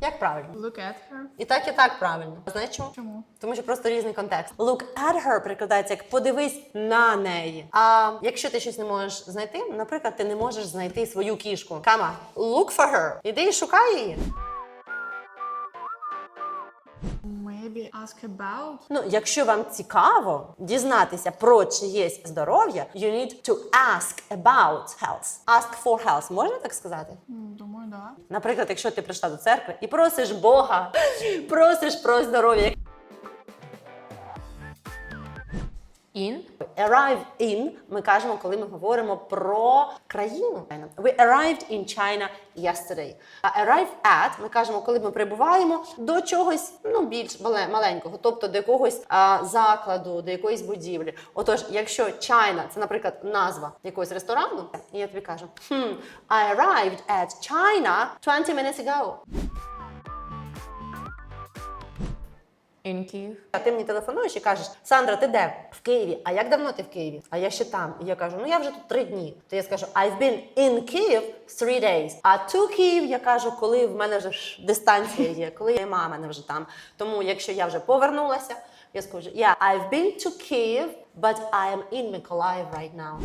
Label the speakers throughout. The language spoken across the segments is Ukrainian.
Speaker 1: як правильно?
Speaker 2: Look at her.
Speaker 1: І так, і так правильно. Знаєш чому?
Speaker 2: Чому?
Speaker 1: Тому що просто різний контекст. Look at her перекладається як подивись на неї. А якщо ти щось не можеш знайти, наприклад, ти не можеш знайти свою кішку. Кама, look for her. Іди і шукай її.
Speaker 2: Maybe ask about.
Speaker 1: Ну, якщо вам цікаво дізнатися про чиєсь здоров'я, you need to ask about health. Ask for health, можна так сказати?
Speaker 2: Думаю,
Speaker 1: Наприклад, якщо ти прийшла до церкви і просиш Бога, просиш про здоров'я. In. Arrive in ми кажемо, коли ми говоримо про країну. We arrived in China yesterday. А arrive at ми кажемо, коли ми прибуваємо до чогось ну, більш мале- маленького, тобто до якогось а, закладу, до якоїсь будівлі. Отож, якщо China – це, наприклад, назва якогось ресторану, і я тобі кажу, hmm, I arrived at China 20 minutes ago.
Speaker 2: In Kyiv.
Speaker 1: А ти мені телефонуєш і кажеш, Сандра, ти де? В Києві. А як давно ти в Києві? А я ще там. І я кажу, ну я вже тут три дні. То я скажу, I've been in Kyiv three days. А to Kyiv я кажу, коли в мене вже ж дистанція є, коли нема мене вже там. Тому якщо я вже повернулася, я скажу, yeah, I've been to Kyiv, but I am in Mykolaiv right now.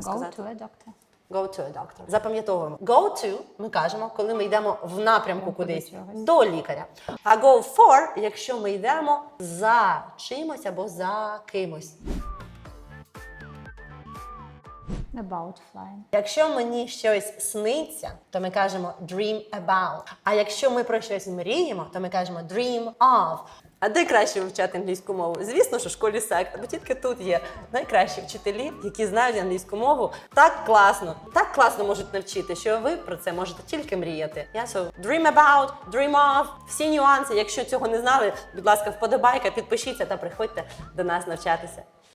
Speaker 3: Go to a doctor.
Speaker 1: Go to a doctor. Запам'ятовуємо. Go to ми кажемо, коли ми йдемо в напрямку кудись до лікаря. А go for, якщо ми йдемо за чимось або за кимось.
Speaker 3: About flying.
Speaker 1: Якщо мені щось сниться, то ми кажемо dream about. А якщо ми про щось мріємо, то ми кажемо dream of. А де краще вивчати англійську мову? Звісно, що в школі сект, бо тільки тут є найкращі вчителі, які знають англійську мову так класно, так класно можуть навчити, що ви про це можете тільки мріяти. Я so dream about, dream of, всі нюанси. Якщо цього не знали, будь ласка, вподобайка, підпишіться та приходьте до нас навчатися.